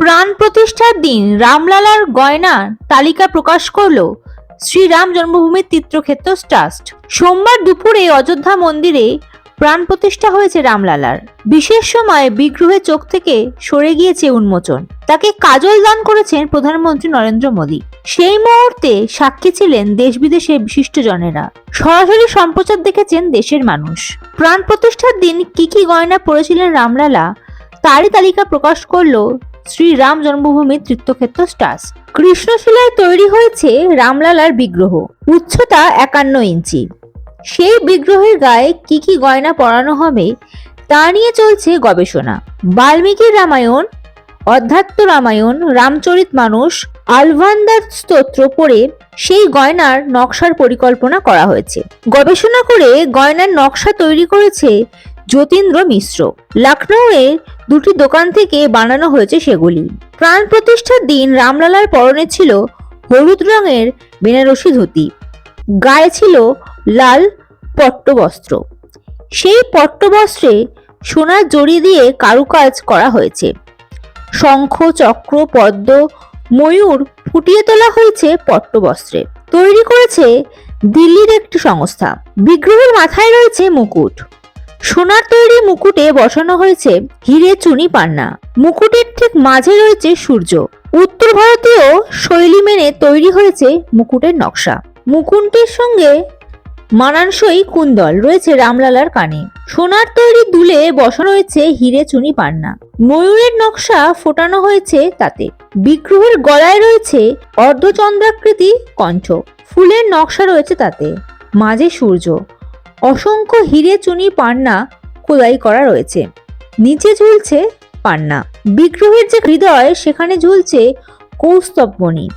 প্রাণ প্রতিষ্ঠার দিন রামলালার গয়না তালিকা প্রকাশ করল শ্রীরাম জন্মভূমি তীর্থক্ষেত্র ট্রাস্ট। সোমবার দুপুরে অযোধ্যা মন্দিরে প্রাণ প্রতিষ্ঠা হয়েছে রামলালার। বিশেষ সময় বিগ্রহের চোখ থেকে সরে গিয়েছে উন্মোচন। তাকে কাজল দান করেছেন প্রধানমন্ত্রী নরেন্দ্র মোদী। সেই মুহূর্তে সাক্ষী ছিলেন দেশ বিদেশের বিশিষ্টজনেরা। সরাসরি সম্প্রচার দেখেছেন দেশের মানুষ। প্রাণ প্রতিষ্ঠার দিন কি কি গয়না পরেছিলেন রামলালা, তারই তালিকা প্রকাশ করল শ্রীরাম জন্মভূমি তীর্থক্ষেত্র স্টাস কৃষ্ণশিলায় তৈরি হয়েছে রামলালার বিগ্রহ। উচ্চতা একান্ন ইঞ্চি। সেই বিগ্রহের গায়ে কি কি গয়না পরানো হবে তা নিয়ে চলছে গবেষণা। বাল্মীকির রামায়ণ, অধ্যাত্ম রামায়ণ, রামচরিত মানুষ, আলভান্দার স্তোত্র পড়ে সেই গয়নার নকশার পরিকল্পনা করা হয়েছে। গবেষণা করে গয়নার নকশা তৈরি করেছে যতীন্দ্র মিশ্র। লখনৌয়ে দুটি দোকান থেকে বানানো হয়েছে সেগুলি। প্রাণ প্রতিষ্ঠার দিন রামলালার পরনে ছিল হলুদ রঙের বেনারসি ধুতি। গায়ে ছিল লাল পট্টবস্ত্র। সেই পট্টবস্ত্রে সোনার জড়ি দিয়ে কারুকাজ করা হয়েছে। শঙ্খ, চক্র, পদ্ম, ময়ূর ফুটিয়ে তোলা হয়েছে পট্টবস্ত্রে। তৈরি করেছে দিল্লির একটি সংস্থা। বিগ্রহের মাথায় রয়েছে মুকুট। সোনার তৈরি মুকুটে বসানো হয়েছে হিরে চুনি পান্না। মুকুটের ঠিক মাঝে রয়েছে সূর্য। উত্তর ভারতীয় শৈলী মেনে তৈরি হয়েছে মুকুটের নকশা। মুকুটের সঙ্গে মানানসই কুন্দল রয়েছে রামলালার কানে। সোনার তৈরি দুলে বসানো হয়েছে হিরে চুনি পান্না। ময়ূরের নকশা ফোটানো হয়েছে তাতে। বিগ্রহের গলায় রয়েছে অর্ধচন্দ্রাকৃতি কণ্ঠ। ফুলের নকশা রয়েছে তাতে। মাঝে সূর্য। অসংখ্য হিরে চুনি পান্না খোদাই করা রয়েছে। নিচে ঝুলছে পান্না। বিগ্রহের যে হৃদয়, সেখানে ঝুলছে কৌস্তবমণি।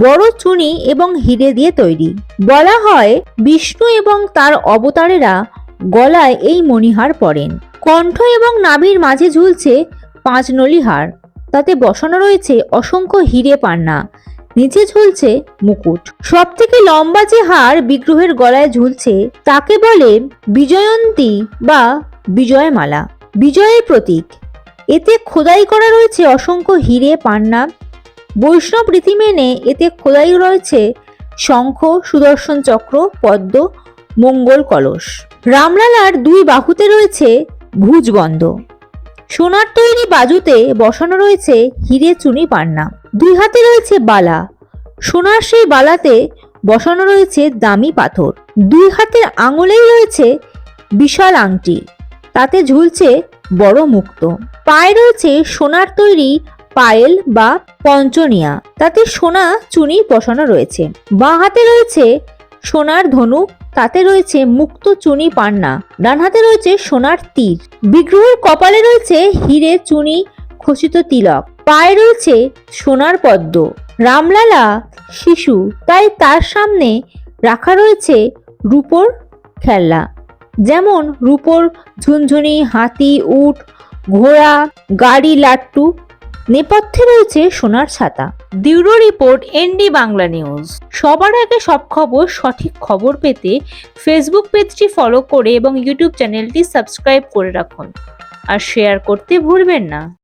বড় চুনি এবং হিরে দিয়ে তৈরি। বলা হয়, বিষ্ণু এবং তার অবতারেরা গলায় এই মণিহার পরেন। কণ্ঠ এবং নাভির মাঝে ঝুলছে পাঁচ নলি হার তাতে বসানো রয়েছে অসংখ্য হিরে পান্না। নিচে ঝুলছে মুকুট। সব থেকে লম্বা যে হার বিগ্রহের গলায় ঝুলছে, তাকে বলে বিজয়ন্তী বা বিজয়মালা। বিজয়ের প্রতীক। এতে খোদাই করা রয়েছে অসংখ্য হিরে, পান্না। বৈষ্ণব রীতি মেনে এতে খোদাই রয়েছে শঙ্খ, সুদর্শন চক্র, পদ্ম, মঙ্গল কলস। রামলালার দুই বাহুতে রয়েছে ভুজবন্ধ। সোনার তৈরি বাজুতে বসানো রয়েছে হিরে, চুনি, পান্না। দুই হাতে রয়েছে বালা। সোনার সেই বালাতে বসানো রয়েছে দামি পাথর। দুই হাতের আঙুলেই রয়েছে বিশাল আংটি। তাতে ঝুলছে বড় মুক্ত। পায়ে রয়েছে সোনার তৈরি পায়েল বা পঞ্চনিয়া। তাতে সোনা চুনি বসানো রয়েছে। বাঁ হাতে রয়েছে সোনার ধনুক তাতে রয়েছে মুক্ত চুনি পান্না। ডান হাতে রয়েছে সোনার তীর। বিগ্রহের কপালে রয়েছে হিরে চুনি খচিত তিলক। পায়ে রয়েছে সোনার পদ্ম। রামলালা শিশু, তাই তার সামনে রাখা রয়েছে রূপোর খেলনা। যেমন রূপোর ঝুনঝুনি, হাতি, উট, ঘোড়া, গাড়ি, লাট্টু। নেপথ্যে রয়েছে সোনার ছাতা। দিউরো রিপোর্ট, এনডি বাংলা নিউজ। সবার আগে সব খবর, সঠিক খবর পেতে ফেসবুক পেজটি ফলো করে এবং ইউটিউব চ্যানেলটি সাবস্ক্রাইব করে রাখুন। আর শেয়ার করতে ভুলবেন না।